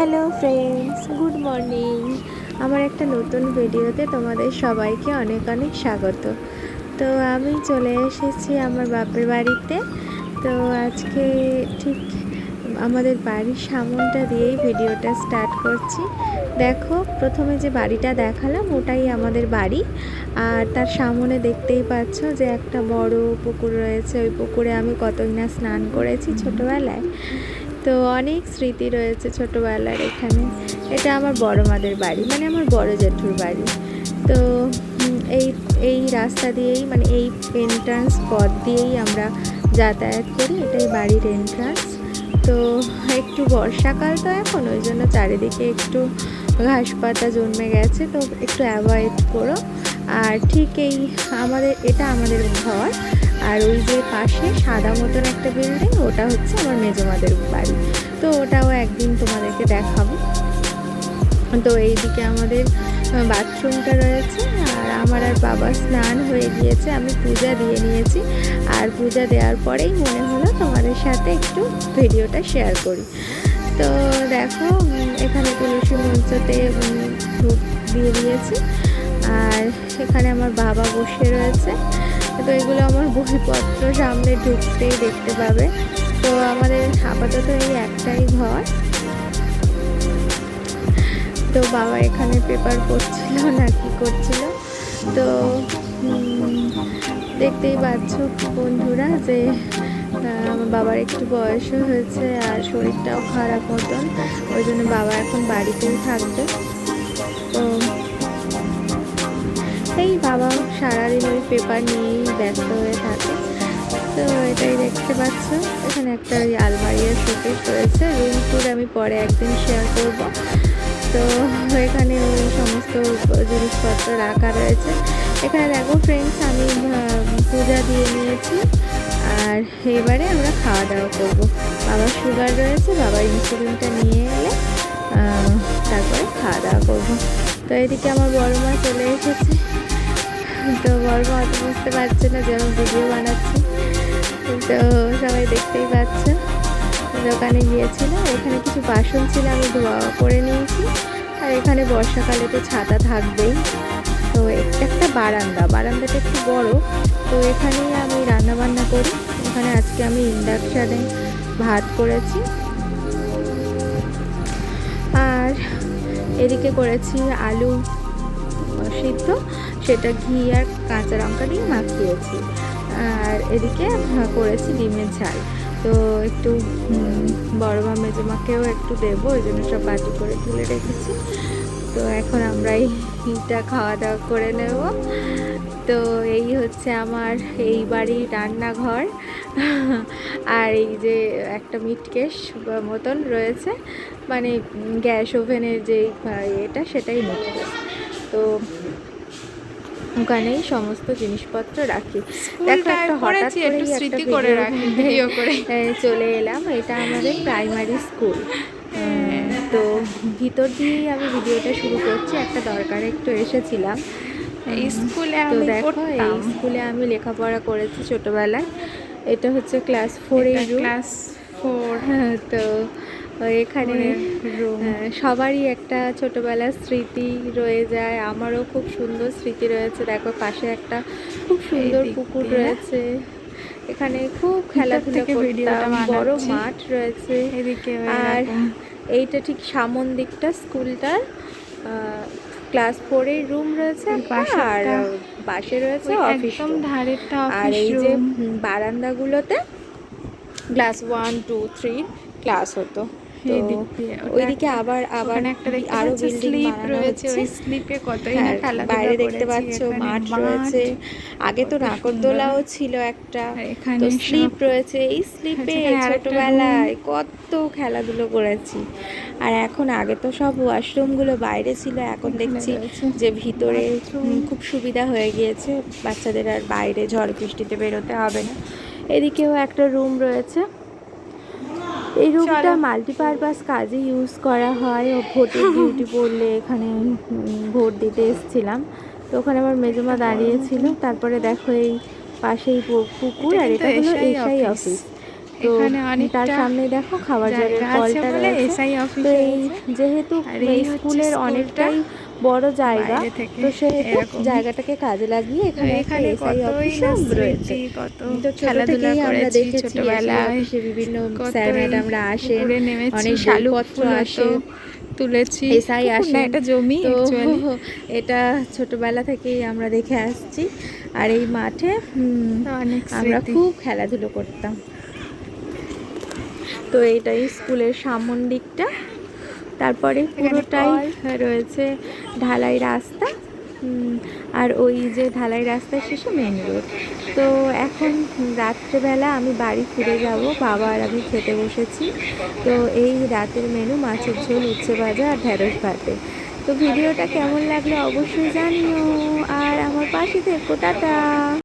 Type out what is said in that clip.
Hello friends good morning আমার একটা নতুন ভিডিওতে তোমাদের সবাইকে অনেক অনেক স্বাগত। তো আমি চলে এসেছি আমার বাপের বাড়িতে। তো আজকে ঠিক আমাদের বাড়ির সামনটা দিয়েই ভিডিওটা স্টার্ট করছি। দেখো, প্রথমে যে বাড়িটা দেখালাম, ওটাই আমাদের বাড়ি। আর তার সামনে দেখতেই পাচ্ছ যে একটা বড় পুকুর রয়েছে। ওই পুকুরে আমি কতই না স্নান করেছি ছোটোবেলায়। তো অনেক স্মৃতি রয়েছে ছোটোবেলার এখানে। এটা আমার বড় মাদের বাড়ি মানে আমার বড় জেঠুর বাড়ি। তো এই এই রাস্তা দিয়েই মানে এই এন্ট্রান্স পথ দিয়েই আমরা যাতায়াত করি, এটাই বাড়ির এন্ট্রান্স তো একটু বর্ষাকাল তো এখন, ওই জন্য চারিদিকে একটু ঘাস পাতা জন্মে গেছে, তো একটু অ্যাভয়েড করো। আর ঠিক এই আমাদের, এটা আমাদের ঘর। আর ওই যে পাশে সাদা মতন একটা বিল্ডিং ওটা হচ্ছে আমার মেজমাদের বাড়ি। তো ওটাও একদিন তোমাদেরকে দেখাবো। তো এইদিকে আমাদের বাথরুমটা রয়েছে, আর আমার আর বাবা স্নান হয়ে গিয়েছে, আমি পূজা দিয়ে নিয়েছি। আর পূজা দেওয়ার পরেই মনে হলো তোমাদের সাথে একটু ভিডিওটা শেয়ার করি। তো দেখো এখানে তুলসী মঞ্চতে ধূপ দিয়ে দিয়েছি। আর এখানে আমার বাবা বসে রয়েছে। তো এগুলো আমার বইপত্র, সামনে ঢুকতেই দেখতে পাবে। তো আমাদের আপাতত এই একটাই ঘর। তো বাবা এখানে পেপার করছিল না, কি করছিল? তো দেখতেই পাচ্ছ বন্ধুরা যে আমার বাবার একটু বয়সও হয়েছে আর শরীরটাও খারাপ মতন। ওই জন্য বাবা এখন বাড়িতেই থাকবে। তো এই বাবা সারাদিন ওই পেপার নিয়েই ব্যস্ত হয়ে থাকে। তো এটাই দেখতে পাচ্ছ। এখানে একটা ওই আলমারির শোকেস রয়েছে। রুম টুর আমি পরে একদিন শেয়ার করব। তো এখানে ওই সমস্ত জিনিসপত্র রাখা রয়েছে। এখানে দেখো ফ্রেন্ডস আমি পূজা দিয়ে নিয়েছি। আর এবারে আমরা খাওয়া দাওয়া করব। বাবার সুগার রয়েছে বাবার ইনসুলিনটা নিয়ে এলে তারপরে খাওয়া দাওয়া করব। তো এদিকে আমার বড় মা চলে এসেছে। তো মা অত বুঝতে পারছে না, যে আমি ভিডিও বানাচ্ছি। তো সবাই দেখতেই পাচ্ছে। দোকানে গিয়েছিল, এখানে কিছু বাসন ছিল, আমি ধোয়া করে নিয়েছি। আর এখানে বর্ষাকালে তো ছাতা থাকবেই। তো একটা বারান্দা, বারান্দাটা একটু বড়। তো এখানেই আমি রান্না বান্না করি। এখানে আজকে আমি ইন্ডাকশানে ভাত করেছি। আর এদিকে করেছি আলু সিদ্ধ, সেটা ঘি আর কাঁচা লঙ্কা দিয়ে মাখিয়েছি। আর এদিকে করেছি ডিমের ঝাল। তো একটু বড় মেজো মাকেও একটু দেবো, ওই জন্য সব বাটি করে তুলে রেখেছি। তো এখন আমরা এইটা খাওয়া দাওয়া করে নেব। তো এই হচ্ছে আমার এই বাড়ির রান্নাঘর। আর এই যে একটা মিটকেশ মতন রয়েছে। মানে গ্যাস ওভেনের যে এটা সেটাই মিটকেশ তো ওখানেই সমস্ত জিনিসপত্র রাখি। একটা হঠাৎ একটু স্মৃতি করে রাখি ভিডিও করে। চলে এলাম এটা আমাদের প্রাইমারি স্কুল তো ভিতর দিয়েই আমি ভিডিওটা শুরু করছি একটা দরকারে একটু এসেছিলাম। স্কুলে তো দেখো এই স্কুলে আমি লেখাপড়া করেছি ছোটবেলায়। এটা হচ্ছে ক্লাস ফোরে ক্লাস ফোর তো এখানে সবারই একটা ছোটবেলার স্মৃতি রয়ে যায়। আমারও খুব সুন্দর স্মৃতি রয়েছে। দেখো পাশে একটা খুব সুন্দর পুকুর রয়েছে। এখানে খুব খেলাধুলা থেকে করতাম। বড় মাঠ রয়েছে। এদিকে আর এইটা ঠিক সামন দিকটা স্কুলটার ক্লাস ফোরের রুম রয়েছে। আর পাশে রয়েছে অফিস আর এই যে বারান্দাগুলোতে class one two three class হতো। ওইদিকে আবার আবার আরও বিল্ডিং রয়েছে স্লিপে কতই না হ্যাঁ, বাইরে দেখতে পাচ্ছ মাঠ রয়েছে। আগে তো কত নাগরদোলাও ছিল একটা। তো স্লিপ রয়েছে। এই স্লিপে ছোটবেলায় কত খেলাধুলো করেছি। আর এখন আগে তো সব ওয়াশরুমগুলো বাইরে ছিল এখন দেখছি যে ভিতরে খুব সুবিধা হয়ে গিয়েছে। বাচ্চাদের আর বাইরে ঝড় বৃষ্টিতে বেরোতে হবে না। এদিকেও একটা রুম রয়েছে। এই রুমটা। মাল্টিপারপাস কাজে ইউজ করা হয়। ও ভোটের ডিউটি পড়লে এখানে ভোট দিতে এসেছিলাম। তো ওখানে আমার মেজমা দাঁড়িয়েছিল। তারপরে দেখো এই পাশেই পুকুর আর এটা হলো এসআই অফিস। তো তার সামনে দেখো খাবার জলের কলটা রয়েছে। তো এই যেহেতু স্কুলের অনেকটাই বড় জায়গা। তো সেহেতু এরকমই। জায়গাটাটাকে কাজে লাগিয়ে এখানে এখানে এসআই কতই অফিস না রয়েছে কত তো ছোট থেকেই আমরা দেখেছি অফিসে বিভিন্ন স্যার ম্যাডামরা আসেন অনেক আসে তুলেছি। এসআই আসেন। এটা জমি এটা ছোটবেলা থেকেই আমরা দেখে আসছি। আর এই মাঠে আমরা খুব খেলাধুলো করতাম। তো এইটাই স্কুলের সামন দিকটা। তারপরে পুরোটাই রয়েছে ঢালাই রাস্তা আর ওই যে ঢালাই রাস্তার শেষে মেন রোড তো এখন রাত্রেবেলা আমি বাড়ি ফিরে যাব বাবা আর আমি খেতে বসেছি। তো এই রাতের মেনু মাছের ঝোল উচ্ছে ভাজা আর ঢেঁড়স ভাতে। তো ভিডিওটা কেমন লাগল অবশ্যই জানিও। আর আমার পাশে থেকো টাটা!